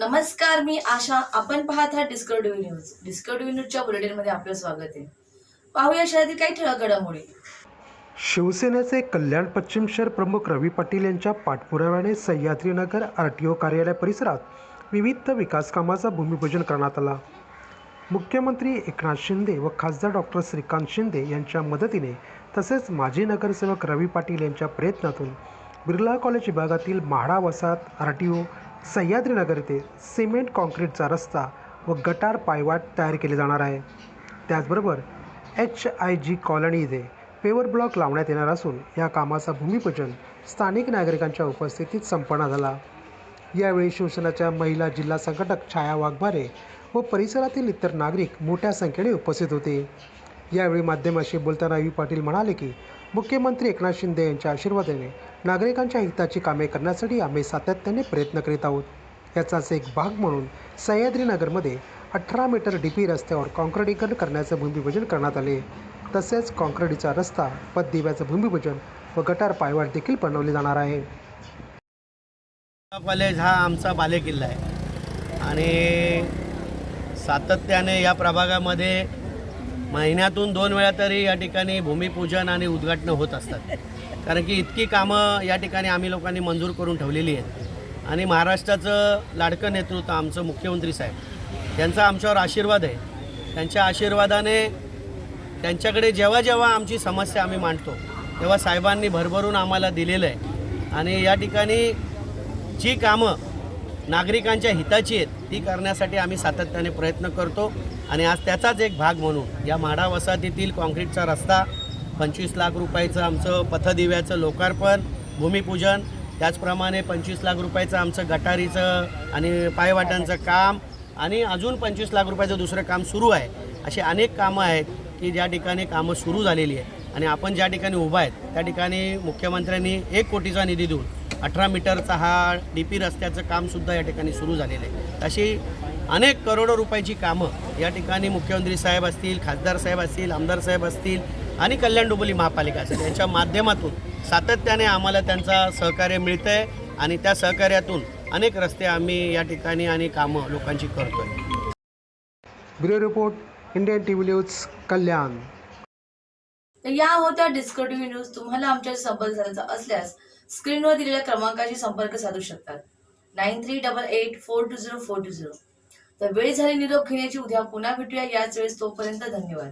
नमस्कार मी आशा. आपण पाहत आहात डिस्कवरी न्यूज. डिस्कवरी न्यूजच्या बुलेटिनमध्ये आपलं स्वागत आहे. पाहूया शहरातील काही ठळक घडामोडी. शिवसेनेचे कल्याण पश्चिम शहर प्रमुख रवी पाटील यांच्या पाठपुराव्याने सह्याद्रीनगर आर टी ओ कार्यालय परिसरात विविध विकास कामाचा भूमिपूजन करण्यात आला. मुख्यमंत्री एकनाथ शिंदे व खासदार डॉक्टर श्रीकांत शिंदे यांच्या मदतीने तसेच माजी नगरसेवक रवी पाटील यांच्या प्रयत्नातून बिर्ला कॉलेज विभागातील म्हाडा वसाहत आर टी ओ सह्याद्रीनगर येथे सिमेंट काँक्रीटचा रस्ता व गटार पायवाट तयार केले जाणार आहे. त्याचबरोबर एच आय जी कॉलनी इथे पेवर ब्लॉक लावण्यात येणार असून या कामाचा भूमिपूजन स्थानिक नागरिकांच्या उपस्थितीत संपन्न झाला. यावेळी शिवसेनेच्या महिला जिल्हा संघटक छाया वाघमारे व परिसरातील इतर नागरिक मोठ्या संख्येने उपस्थित होते. यावेळी माध्यमाशी बोलताना रवी पाटील म्हणाले की मुख्यमंत्री एकनाथ शिंदे यांच्या आशीर्वादाने नागरिकांच्या हिताची कामे करण्यासाठी आम्ही सातत्याने प्रयत्न करीत आहोत. याचाच एक भाग म्हणून सह्याद्रीनगरमध्ये अठरा मीटर डी पी रस्त्यावर काँक्रिटीकरण करण्याचं भूमिपूजन करण्यात आले. तसेच काँक्रिटीचा रस्ता पददिव्याचं भूमिपूजन व गटार पायवाट देखील बनवली जाणार आहे. कॉलेज हा आमचा बालेकिल्ला आहे. आणि सातत्याने या प्रभागामध्ये महिन्यातून दोन वेळा तरी या ठिकाणी भूमिपूजन आणि उद्घाटनं होत असतात. कारण की इतकी कामं या ठिकाणी आम्ही लोकांनी मंजूर करून ठेवलेली आहेत. आणि महाराष्ट्राचं लाडकं नेतृत्व आमचं मुख्यमंत्री साहेब त्यांचा आमच्यावर आशीर्वाद आहे. त्यांच्या आशीर्वादाने त्यांच्याकडे जेव्हा जेव्हा आमची समस्या आम्ही मांडतो तेव्हा साहेबांनी भरभरून आम्हाला दिलेलं आहे. आणि या ठिकाणी जी कामं नागरिकांच्या हिताची आहेत ती करण्यासाठी आम्ही सातत्याने प्रयत्न करतो. आणि आज त्याचाच एक भाग म्हणून या म्हाडा वसाहतीतील कॉन्क्रीटचा रस्ता पंचवीस लाख रुपयाचं आमचं पथदिव्याचं लोकार्पण भूमिपूजन त्याचप्रमाणे पंचवीस लाख रुपयाचं आमचं गटारीचं आणि पायवाटांचं काम आणि अजून पंचवीस लाख रुपयाचं दुसरं काम सुरू आहे. अशी अनेक कामं आहेत की ज्या ठिकाणी कामं सुरू झालेली आहेत. आणि आपण ज्या ठिकाणी उभा आहेत त्या ठिकाणी मुख्यमंत्र्यांनी एक कोटीचा निधी देऊन अठरा मीटरचा हा डी पी रस्त्याचं कामसुद्धा या ठिकाणी सुरू झालेलं आहे. अशी अनेक करोडो रुपयाची कामं या ठिकाणी मुख्यमंत्री साहेब असतील खासदार साहेब असतील आमदार साहेब असतील आणि कल्याण डोंबिवली महापालिका असेल यांच्या माध्यमातून सातत्याने आम्हाला त्यांचा सहकार्य मिळतं आहे आणि त्या सहकार्यातून अनेक रस्ते आम्ही या ठिकाणी आणि कामं लोकांची करतो आहे bureau report Indian T V news Kalyan. तर या होत्या डिस्कटिव्ह न्यूज तुम्हाला आमच्याशी संपर्क साधायचा असल्यास स्क्रीनवर दिलेल्या क्रमांकाशी संपर्क साधू शकतात. Nine three double eight four two zero four two zero तर वेळ झाली निरोप घेण्याची उद्या पुन्हा भेटूया. याच वेळेस तोपर्यंत धन्यवाद.